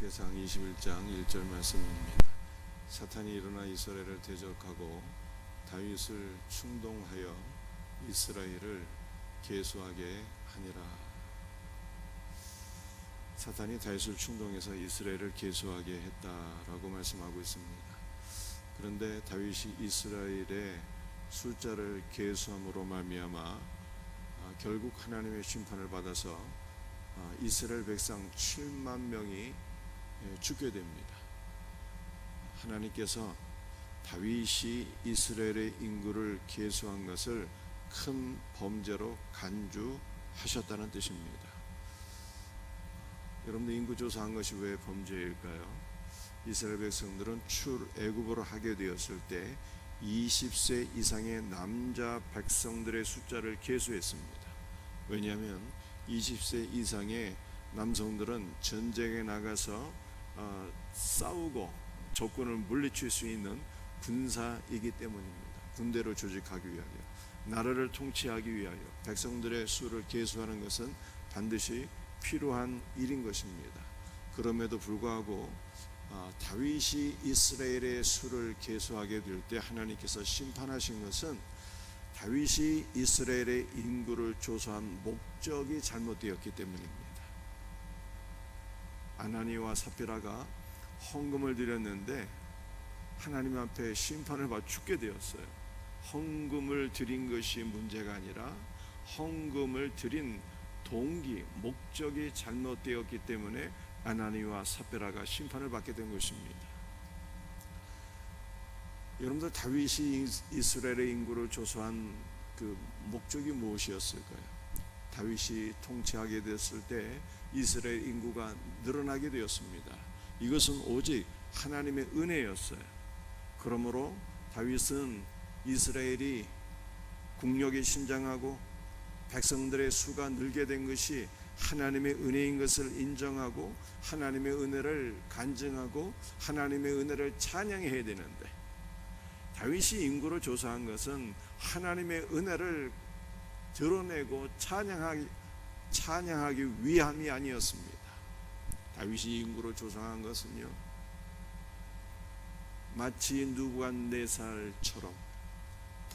역대상 21장 1절 말씀입니다. 사탄이 일어나 이스라엘을 대적하고 다윗을 충동하여 이스라엘을 계수하게 하니라. 사탄이 다윗을 충동해서 이스라엘을 계수하게 했다라고 말씀하고 있습니다. 그런데 다윗이 이스라엘의 숫자를 계수함으로 말미암아 아, 결국 하나님의 심판을 받아서 아, 이스라엘 백성 7만 명이 예, 죽게 됩니다. 하나님께서 다윗이 이스라엘의 인구를 계수한 것을 큰 범죄로 간주하셨다는 뜻입니다. 여러분들 인구 조사한 것이 왜 범죄일까요? 이스라엘 백성들은 출애굽으로 하게 되었을 때 20세 이상의 남자 백성들의 숫자를 계수했습니다. 왜냐하면 20세 이상의 남성들은 전쟁에 나가서 어, 싸우고 적군을 물리칠 수 있는 군사이기 때문입니다. 군대를 조직하기 위하여 나라를 통치하기 위하여 백성들의 수를 계수하는 것은 반드시 필요한 일인 것입니다. 그럼에도 불구하고 아, 다윗이 이스라엘의 수를 계수하게 될 때 하나님께서 심판하신 것은 다윗이 이스라엘의 인구를 조사한 목적이 잘못되었기 때문입니다. 아나니와 사피라가 헌금을 드렸는데 하나님 앞에 심판을 받아 죽게 되었어요. 헌금을 드린 것이 문제가 아니라 헌금을 드린 동기, 목적이 잘못되었기 때문에 아나니와 사페라가 심판을 받게 된 것입니다. 여러분들 다윗이 이스라엘의 인구를 조사한 그 목적이 무엇이었을까요? 다윗이 통치하게 됐을 때 이스라엘 인구가 늘어나게 되었습니다. 이것은 오직 하나님의 은혜였어요. 그러므로 다윗은 이스라엘이 국력이 신장하고 백성들의 수가 늘게 된 것이 하나님의 은혜인 것을 인정하고 하나님의 은혜를 간증하고 하나님의 은혜를 찬양해야 되는데 다윗이 인구를 조사한 것은 하나님의 은혜를 드러내고 찬양하기, 찬양하기 위함이 아니었습니다. 다윗이 인구를 조사한 것은요 마치 누부갓네살처럼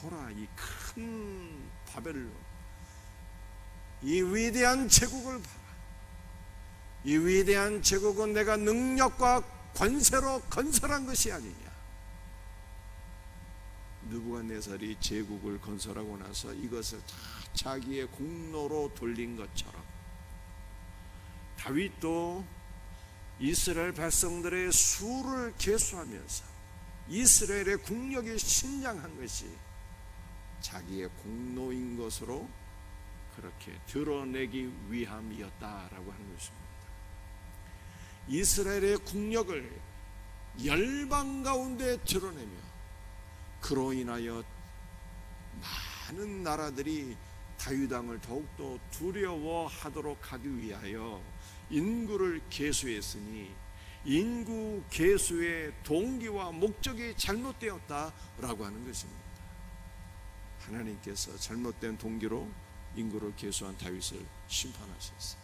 돌아 이큰 바벨론 이 위대한 제국을 봐라. 이 위대한 제국은 내가 능력과 권세로 건설한 것이 아니냐. 느부갓네살이 제국을 건설하고 나서 이것을 다 자기의 공로로 돌린 것처럼 다윗도 이스라엘 백성들의 수를 계수하면서 이스라엘의 국력이 신장한 것이 자기의 공로인 것으로 그렇게 드러내기 위함이었다라고 하는 것입니다. 이스라엘의 국력을 열방 가운데 드러내며 그로 인하여 많은 나라들이 다윗왕을 더욱더 두려워하도록 하기 위하여 인구를 계수했으니 인구 계수의 동기와 목적이 잘못되었다라고 하는 것입니다. 하나님께서 잘못된 동기로 인구를 계수한 다윗을 심판하셨어요.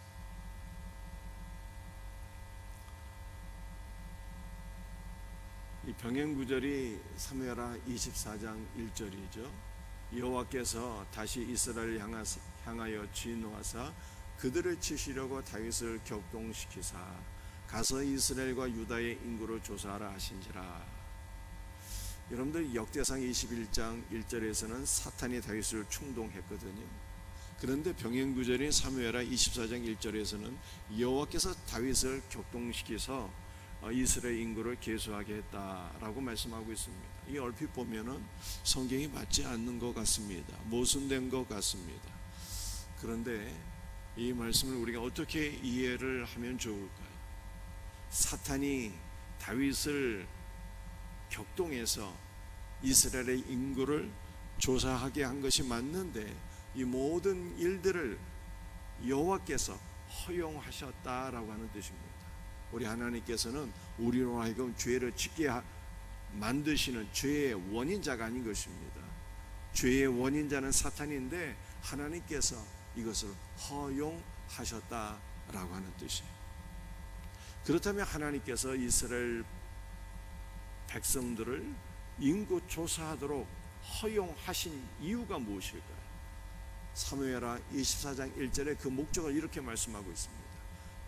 이 병행 구절이 사무엘하 24장 1절이죠. 여호와께서 다시 이스라엘 향하여 진노하사 그들을 치시려고 다윗을 격동시키사 가서 이스라엘과 유다의 인구를 조사하라 하신지라. 여러분들 역대상 21장 1절에서는 사탄이 다윗을 충동했거든요. 그런데 병행 구절인 사무엘하 24장 1절에서는 여호와께서 다윗을 격동시켜서 이스라엘 인구를 계수하게 했다라고 말씀하고 있습니다. 이 얼핏 보면은 성경이 맞지 않는 것 같습니다. 모순된 것 같습니다. 그런데 이 말씀을 우리가 어떻게 이해를 하면 좋을까요? 사탄이 다윗을 격동해서 이스라엘의 인구를 조사하게 한 것이 맞는데 이 모든 일들을 여호와께서 허용하셨다라고 하는 뜻입니다. 우리 하나님께서는 우리로 하여금 죄를 짓게 만드시는 죄의 원인자가 아닌 것입니다. 죄의 원인자는 사탄인데 하나님께서 이것을 허용하셨다라고 하는 뜻이에요. 그렇다면 하나님께서 이스라엘 백성들을 인구 조사하도록 허용하신 이유가 무엇일까요? 사무엘하 24장 1절에 그 목적을 이렇게 말씀하고 있습니다.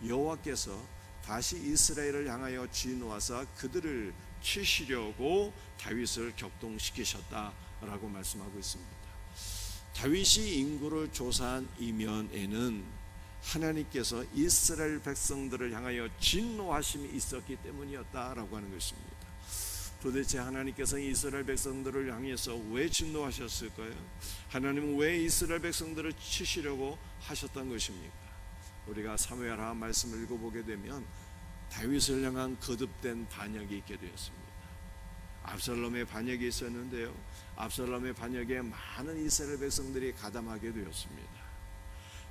여호와께서 다시 이스라엘을 향하여 진노하사 그들을 치시려고 다윗을 격동시키셨다라고 말씀하고 있습니다. 다윗이 인구를 조사한 이면에는 하나님께서 이스라엘 백성들을 향하여 진노하심이 있었기 때문이었다라고 하는 것입니다. 도대체 하나님께서 이스라엘 백성들을 향해서 왜 진노하셨을까요? 하나님은 왜 이스라엘 백성들을 치시려고 하셨던 것입니까? 우리가 사무엘하 말씀을 읽어보게 되면 다윗을 향한 거듭된 반역이 있게 되었습니다. 압살롬의 반역이 있었는데요. 압살롬의 반역에 많은 이스라엘 백성들이 가담하게 되었습니다.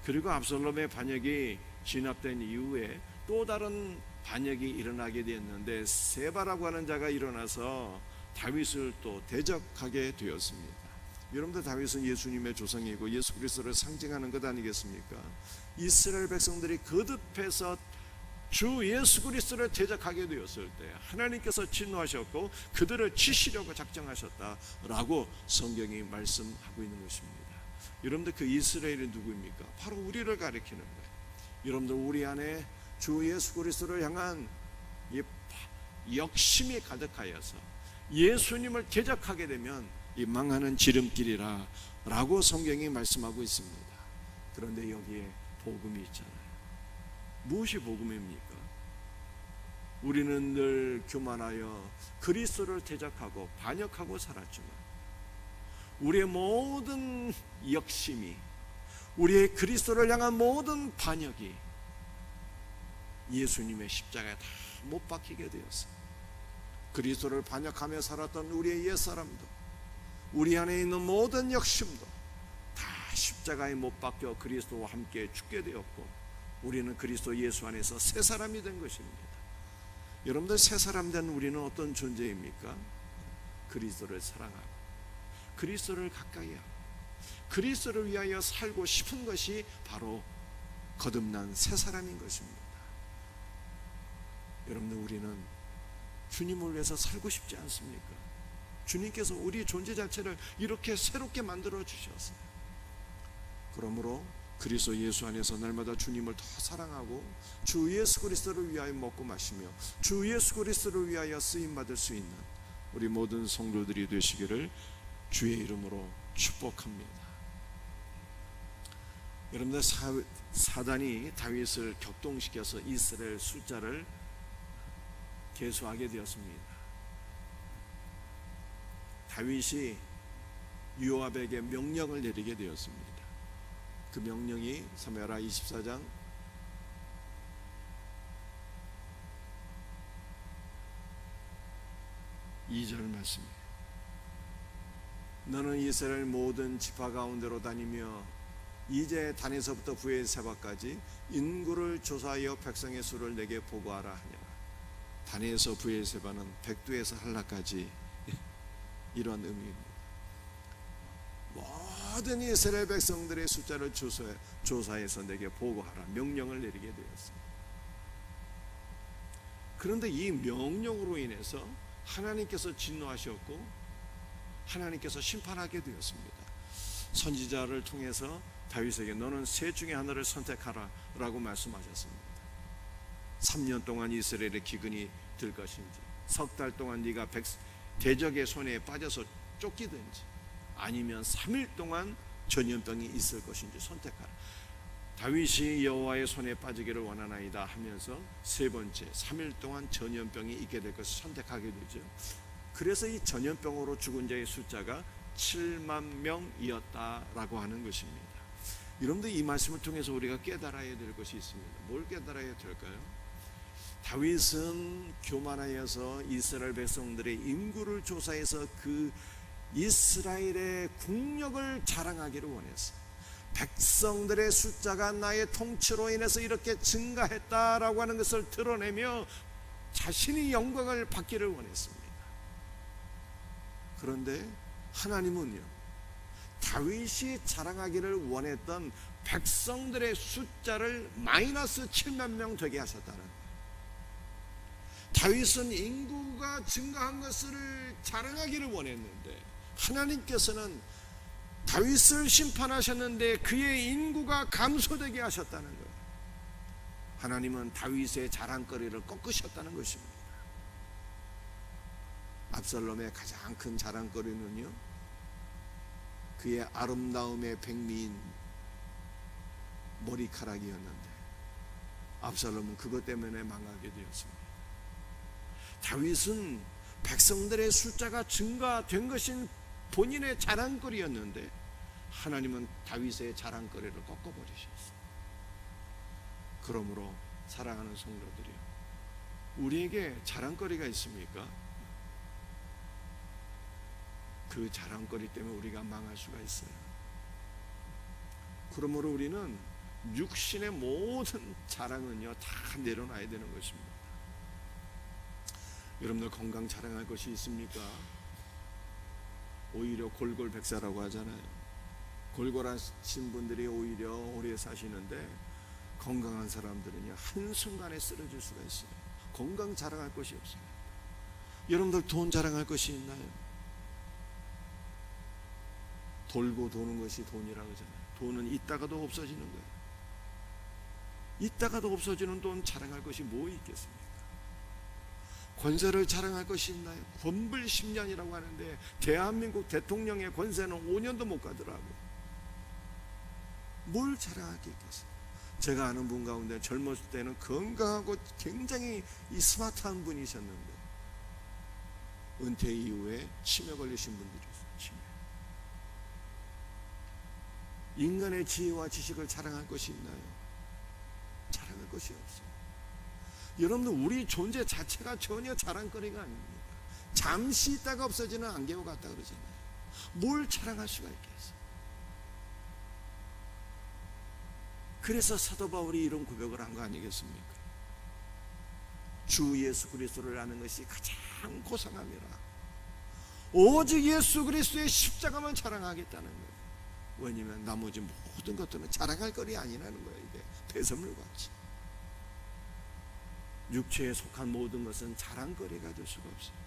그리고 압살롬의 반역이 진압된 이후에 또 다른 반역이 일어나게 되었는데 세바라고 하는 자가 일어나서 다윗을 또 대적하게 되었습니다. 여러분들 다윗은 예수님의 조상이고 예수 그리스도를 상징하는 것 아니겠습니까? 이스라엘 백성들이 거듭해서 주 예수 그리스도를 대적하게 되었을 때 하나님께서 진노하셨고 그들을 치시려고 작정하셨다라고 성경이 말씀하고 있는 것입니다. 여러분들 그 이스라엘이 누구입니까? 바로 우리를 가리키는 거예요. 여러분들 우리 안에 주 예수 그리스도를 향한 이 역심이 가득하여서 예수님을 대적하게 되면 이 망하는 지름길이라 라고 성경이 말씀하고 있습니다. 그런데 여기에 복음이 있잖아요. 무엇이 복음입니까? 우리는 늘 교만하여 그리스도를 대적하고 반역하고 살았지만 우리의 모든 역심이 우리의 그리스도를 향한 모든 반역이 예수님의 십자가에 다 못 박히게 되었어요. 그리스도를 반역하며 살았던 우리의 옛사람도 우리 안에 있는 모든 역심도 다 십자가에 못 박혀 그리스도와 함께 죽게 되었고 우리는 그리스도 예수 안에서 새 사람이 된 것입니다. 여러분들 새 사람 된 우리는 어떤 존재입니까? 그리스도를 사랑하고 그리스도를 가까이 하고 그리스도를 위하여 살고 싶은 것이 바로 거듭난 새 사람인 것입니다. 여러분들 우리는 주님을 위해서 살고 싶지 않습니까? 주님께서 우리 존재 자체를 이렇게 새롭게 만들어 주셨어요. 그러므로 그리스도 예수 안에서 날마다 주님을 더 사랑하고 주 예수 그리스도를 위하여 먹고 마시며 주 예수 그리스도를 위하여 쓰임 받을 수 있는 우리 모든 성도들이 되시기를 주의 이름으로 축복합니다. 여러분들 사, 사단이 다윗을 격동시켜서 이스라엘 숫자를 개수하게 되었습니다. 다윗이 요압에게 명령을 내리게 되었습니다. 그 명령이 사무엘하 24장 2절 말씀입니다. 너는 이스라엘 모든 지파 가운데로 다니며 이제 단에서부터 부에세바까지 인구를 조사하여 백성의 수를 내게 보고하라 하니라. 단에서 부에세바는 백두에서 한라까지 이런 의미입니다. 모든 이스라엘 백성들의 숫자를 조사해, 조사해서 내게 보고하라 명령을 내리게 되었습니다. 그런데 이 명령으로 인해서 하나님께서 진노하셨고 하나님께서 심판하게 되었습니다. 선지자를 통해서 다윗에게 너는 셋 중에 하나를 선택하라라고 말씀하셨습니다. 3년 동안 이스라엘의 기근이 들 것인지 석 달 동안 네가 백, 대적의 손에 빠져서 쫓기든지 아니면 3일 동안 전염병이 있을 것인지 선택하라. 다윗이 여호와의 손에 빠지기를 원하나이다 하면서 세 번째 3일 동안 전염병이 있게 될 것을 선택하게 되죠. 그래서 이 전염병으로 죽은 자의 숫자가 7만 명이었다라고 하는 것입니다. 여러분들 이 말씀을 통해서 우리가 깨달아야 될 것이 있습니다. 뭘 깨달아야 될까요? 다윗은 교만하여서 이스라엘 백성들의 인구를 조사해서 그 이스라엘의 국력을 자랑하기를 원했어요. 백성들의 숫자가 나의 통치로 인해서 이렇게 증가했다라고 하는 것을 드러내며 자신이 영광을 받기를 원했습니다. 그런데 하나님은요, 다윗이 자랑하기를 원했던 백성들의 숫자를 마이너스 7만 명 되게 하셨다는 다윗은 인구가 증가한 것을 자랑하기를 원했는데 하나님께서는 다윗을 심판하셨는데 그의 인구가 감소되게 하셨다는 거예요. 하나님은 다윗의 자랑거리를 꺾으셨다는 것입니다. 압살롬의 가장 큰 자랑거리는요. 그의 아름다움의 백미인 머리카락이었는데 압살롬은 그것 때문에 망하게 되었습니다. 다윗은 백성들의 숫자가 증가된 것인 본인의 자랑거리였는데 하나님은 다윗의 자랑거리를 꺾어버리셨어요. 그러므로 사랑하는 성도들이요. 우리에게 자랑거리가 있습니까? 그 자랑거리 때문에 우리가 망할 수가 있어요. 그러므로 우리는 육신의 모든 자랑은요 다 내려놔야 되는 것입니다. 여러분들 건강 자랑할 것이 있습니까? 오히려 골골백사라고 하잖아요. 골골하신 분들이 오히려 오래 사시는데 건강한 사람들은요 한순간에 쓰러질 수가 있어요. 건강 자랑할 것이 없어요. 여러분들 돈 자랑할 것이 있나요? 돌고 도는 것이 돈이라고 하잖아요. 돈은 있다가도 없어지는 거예요. 있다가도 없어지는 돈 자랑할 것이 뭐 있겠습니까? 권세를 자랑할 것이 있나요? 권불 10년이라고 하는데 대한민국 대통령의 권세는 5년도 못 가더라고요. 뭘 자랑할 게 있겠어요? 제가 아는 분 가운데 젊었을 때는 건강하고 굉장히 이 스마트한 분이셨는데 은퇴 이후에 치매 걸리신 분들이 있어요. 치매. 인간의 지혜와 지식을 자랑할 것이 있나요? 자랑할 것이 없어요. 여러분들 우리 존재 자체가 전혀 자랑거리가 아닙니다. 잠시 있다가 없어지는 안개와 같다 그러잖아요. 뭘 자랑할 수가 있겠어요? 그래서 사도 바울이 이런 고백을 한 거 아니겠습니까? 주 예수 그리스도를 아는 것이 가장 고상함이라. 오직 예수 그리스도의 십자가만 자랑하겠다는 거예요. 왜냐면 나머지 모든 것들은 자랑할 거리 아니라는 거예요. 이게 배설물 같이. 육체에 속한 모든 것은 자랑거리가 될 수가 없어요.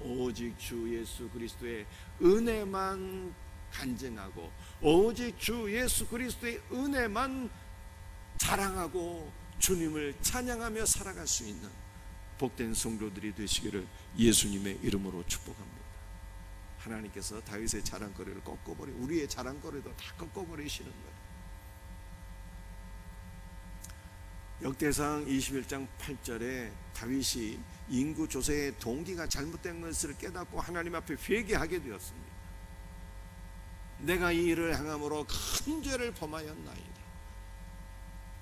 오직 주 예수 그리스도의 은혜만 간증하고 오직 주 예수 그리스도의 은혜만 자랑하고 주님을 찬양하며 살아갈 수 있는 복된 성도들이 되시기를 예수님의 이름으로 축복합니다. 하나님께서 다윗의 자랑거리를 꺾어버리 우리의 자랑거리도 다 꺾어버리시는 거예요. 역대상 21장 8절에 다윗이 인구 조세의 동기가 잘못된 것을 깨닫고 하나님 앞에 회개하게 되었습니다. 내가 이 일을 행함으로 큰 죄를 범하였나이다.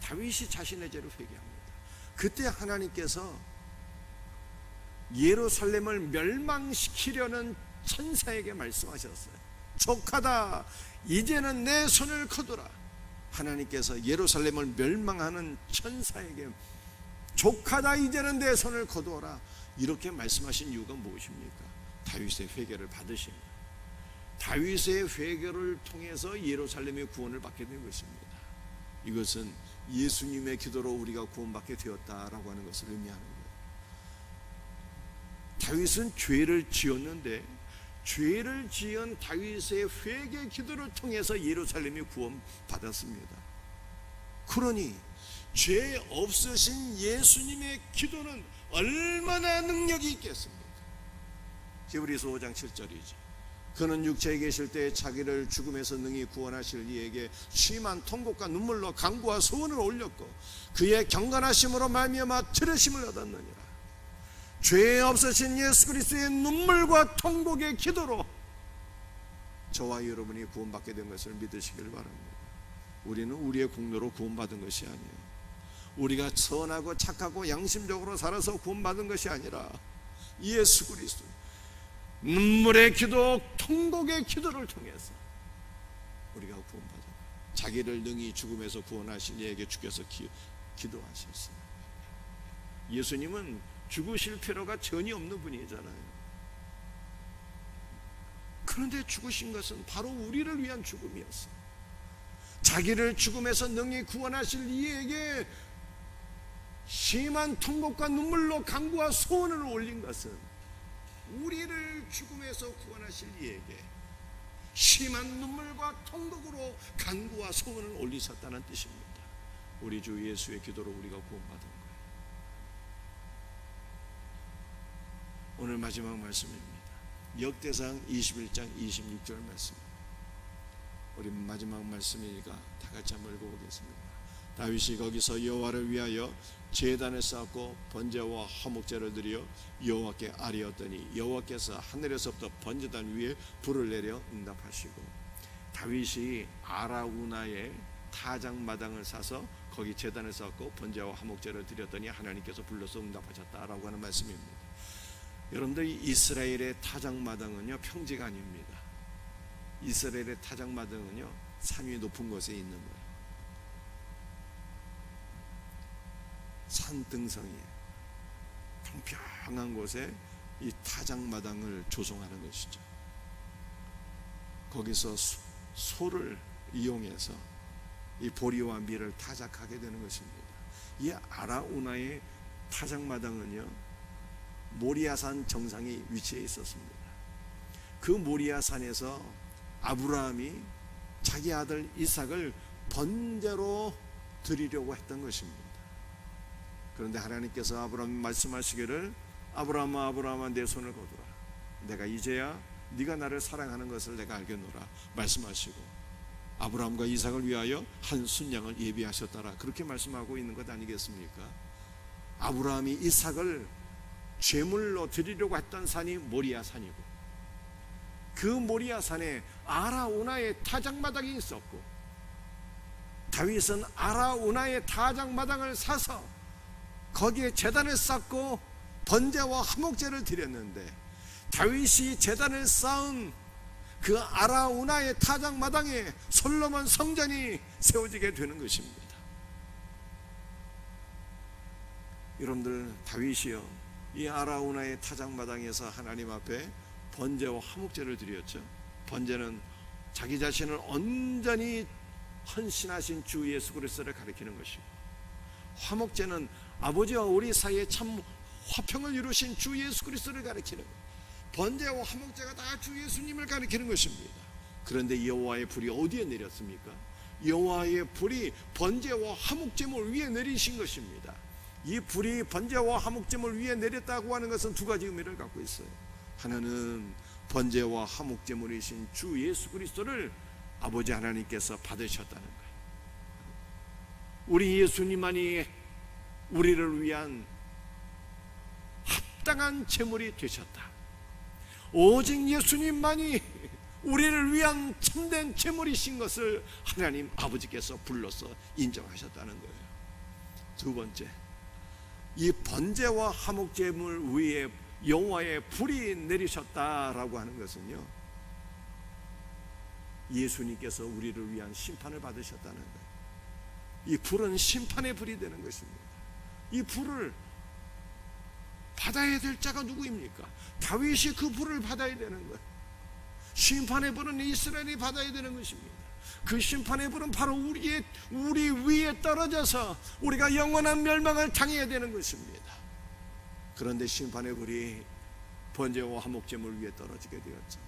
다윗이 자신의 죄를 회개합니다. 그때 하나님께서 예루살렘을 멸망시키려는 천사에게 말씀하셨어요. 족하다. 이제는 내 손을 거두라. 하나님께서 예루살렘을 멸망하는 천사에게 족하다 이제는 내 손을 거두어라 이렇게 말씀하신 이유가 무엇입니까? 다윗의 회개를 받으신 거예요. 다윗의 회개를 통해서 예루살렘의 구원을 받게 된 것입니다. 이것은 예수님의 기도로 우리가 구원받게 되었다라고 하는 것을 의미하는 거예요. 다윗은 죄를 지었는데 죄를 지은 다윗의 회개 기도를 통해서 예루살렘이 구원받았습니다. 그러니 죄 없으신 예수님의 기도는 얼마나 능력이 있겠습니까? 히브리서 5장 7절이죠. 그는 육체에 계실 때 자기를 죽음에서 능히 구원하실 이에게 심한 통곡과 눈물로 강구와 소원을 올렸고 그의 경건하심으로 말미암아 들으심을 얻었느니라. 죄 없으신 예수 그리스도의 눈물과 통곡의 기도로 저와 여러분이 구원받게 된 것을 믿으시길 바랍니다. 우리는 우리의 공로로 구원받은 것이 아니에요. 우리가 선하고 착하고 양심적으로 살아서 구원받은 것이 아니라 예수 그리스도 눈물의 기도, 통곡의 기도를 통해서 우리가 구원받아 자기를 능히 죽음에서 구원하신 이에게 주께서 기, 기도하셨어요. 예수님은 죽으실 필요가 전혀 없는 분이잖아요. 그런데 죽으신 것은 바로 우리를 위한 죽음이었어요. 자기를 죽음에서 능히 구원하실 이에게 심한 통곡과 눈물로 간구와 소원을 올린 것은 우리를 죽음에서 구원하실 이에게 심한 눈물과 통곡으로 간구와 소원을 올리셨다는 뜻입니다. 우리 주 예수의 기도로 우리가 구원받은 거예요. 오늘 마지막 말씀입니다. 역대상 21장 26절 말씀. 우리 마지막 말씀이니까 다 같이 한번 읽어보겠습니다. 다윗이 거기서 여호와를 위하여 제단을 쌓고 번제와 화목제를 드려 여호와께 아뢰었더니 여호와께서 하늘에서부터 번제단 위에 불을 내려 응답하시고 다윗이 아라우나의 타작마당을 사서 거기 제단을 쌓고 번제와 화목제를 드렸더니 하나님께서 불러서 응답하셨다라고 하는 말씀입니다. 여러분들 이스라엘의 타작마당은요 평지가 아닙니다. 이스라엘의 타작마당은요 산위 높은 곳에 있는 거예요. 산 등성이에요. 평평한 곳에 이 타작마당을 조성하는 것이죠. 거기서 소, 소를 이용해서 이 보리와 밀을 타작하게 되는 것입니다. 이 아라우나의 타작마당은요 모리아산 정상에 위치해 있었습니다. 그 모리아산에서 아브라함이 자기 아들 이삭을 번제로 드리려고 했던 것입니다. 그런데 하나님께서 아브라함 말씀하시기를 아브라함아 아브라함아 내 손을 거두라. 내가 이제야 네가 나를 사랑하는 것을 내가 알겠노라 말씀하시고 아브라함과 이삭을 위하여 한 순양을 예비하셨다라 그렇게 말씀하고 있는 것 아니겠습니까? 아브라함이 이삭을 제물로 드리려고 했던 산이 모리아 산이고 그 모리아 산에 아라우나의 타작마당이 있었고 다윗은 아라우나의 타작마당을 사서 거기에 제단을 쌓고 번제와 화목제를 드렸는데 다윗이 제단을 쌓은 그 아라우나의 타작마당에 솔로몬 성전이 세워지게 되는 것입니다. 여러분들 다윗이요 이 아라우나의 타작마당에서 하나님 앞에 번제와 화목제를 드렸죠. 번제는 자기 자신을 온전히 헌신하신 주 예수 그리스도를 가리키는 것이고 화목제는 아버지와 우리 사이에 참 화평을 이루신 주 예수 그리스도를 가리키는 번제와 화목제가 다 주 예수님을 가리키는 것입니다. 그런데 여호와의 불이 어디에 내렸습니까? 여호와의 불이 번제와 화목제물 위에 내리신 것입니다. 이 불이 번제와 화목제물 위에 내렸다고 하는 것은 두 가지 의미를 갖고 있어요. 하나는 번제와 화목제물이신 주 예수 그리스도를 아버지 하나님께서 받으셨다는 거예요. 우리 예수님만이 우리를 위한 합당한 제물이 되셨다. 오직 예수님만이 우리를 위한 참된 제물이신 것을 하나님 아버지께서 불러서 인정하셨다는 거예요. 두 번째, 이 번제와 화목제물 위에 여호와의 불이 내리셨다라고 하는 것은요. 예수님께서 우리를 위한 심판을 받으셨다는 거예요. 이 불은 심판의 불이 되는 것입니다. 이 불을 받아야 될 자가 누구입니까? 다윗이 그 불을 받아야 되는 거예요. 심판의 불은 이스라엘이 받아야 되는 것입니다. 그 심판의 불은 바로 우리의 우리 위에 떨어져서 우리가 영원한 멸망을 당해야 되는 것입니다. 그런데 심판의 불이 번제와 화목제물 위에 떨어지게 되었죠.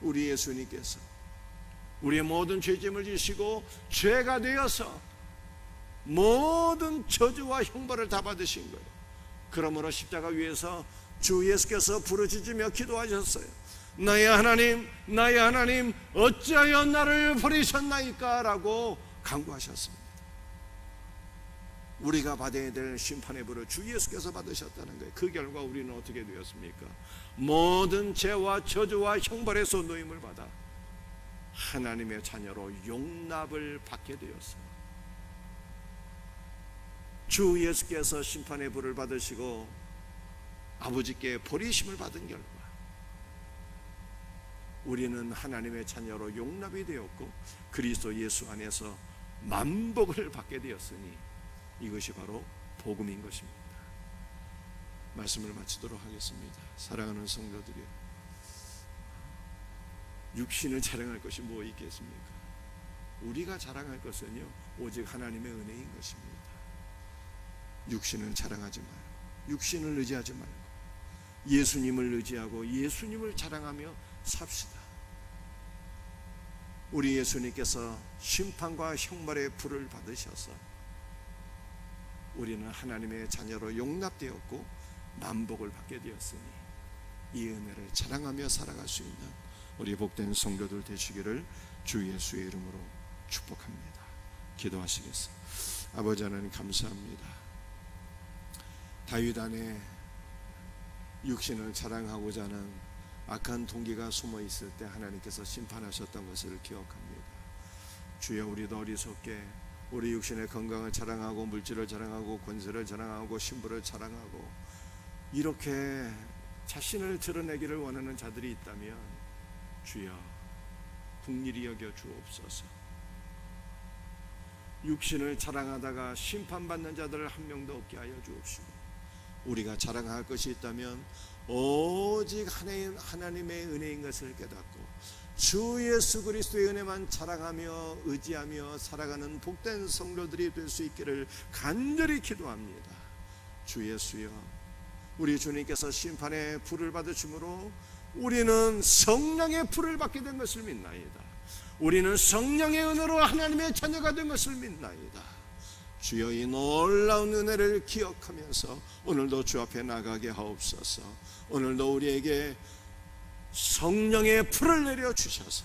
우리 예수님께서 우리의 모든 죄짐을 지시고 죄가 되어서 모든 저주와 형벌을 다 받으신 거예요. 그러므로 십자가 위에서 주 예수께서 부르짖으며 기도하셨어요. 나의 하나님, 나의 하나님, 어찌하여 나를 버리셨나이까? 라고 강구하셨습니다. 우리가 받아야 될 심판의 불을 주 예수께서 받으셨다는 거예요. 그 결과 우리는 어떻게 되었습니까? 모든 죄와 저주와 형벌의 손노임을 받아 하나님의 자녀로 용납을 받게 되었어요. 주 예수께서 심판의 불을 받으시고 아버지께 버리심을 받은 결과 우리는 하나님의 자녀로 용납이 되었고 그리스도 예수 안에서 만복을 받게 되었으니 이것이 바로 복음인 것입니다. 말씀을 마치도록 하겠습니다. 사랑하는 성도들이 육신을 자랑할 것이 뭐 있겠습니까? 우리가 자랑할 것은요 오직 하나님의 은혜인 것입니다. 육신을 자랑하지 말고 육신을 의지하지 말고 예수님을 의지하고 예수님을 자랑하며 삽시다. 우리 예수님께서 심판과 형벌의 불을 받으셔서 우리는 하나님의 자녀로 용납되었고 만복을 받게 되었으니 이 은혜를 자랑하며 살아갈 수 있는 우리 복된 성도들 되시기를 주 예수의 이름으로 축복합니다. 기도하시겠습니다. 아버지 하나님 감사합니다. 다윗 안에 육신을 자랑하고자 하는 악한 동기가 숨어 있을 때 하나님께서 심판하셨던 것을 기억합니다. 주여 우리도 어리석게 우리 육신의 건강을 자랑하고 물질을 자랑하고 권세를 자랑하고 신부를 자랑하고 이렇게 자신을 드러내기를 원하는 자들이 있다면 주여 국리리 여겨 주옵소서. 육신을 자랑하다가 심판받는 자들을 한 명도 없게 하여 주옵시고 우리가 자랑할 것이 있다면 오직 하나님, 하나님의 은혜인 것을 깨닫고 주 예수 그리스도의 은혜만 자랑하며 의지하며 살아가는 복된 성도들이 될 수 있기를 간절히 기도합니다. 주 예수여 우리 주님께서 심판의 불을 받으심으로 우리는 성령의 불을 받게 된 것을 믿나이다. 우리는 성령의 은혜로 하나님의 자녀가 된 것을 믿나이다. 주여 이 놀라운 은혜를 기억하면서 오늘도 주 앞에 나가게 하옵소서. 오늘도 우리에게 성령의 불을 내려 주셔서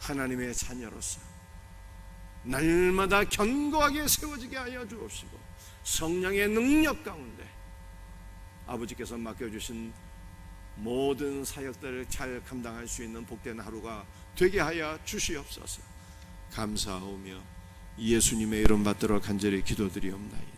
하나님의 자녀로서 날마다 견고하게 세워지게 하여 주옵시고 성령의 능력 가운데 아버지께서 맡겨주신 모든 사역들을 잘 감당할 수 있는 복된 하루가 되게 하여 주시옵소서 감사하오며 예수님의 이름 받들어 간절히 기도드리옵나이다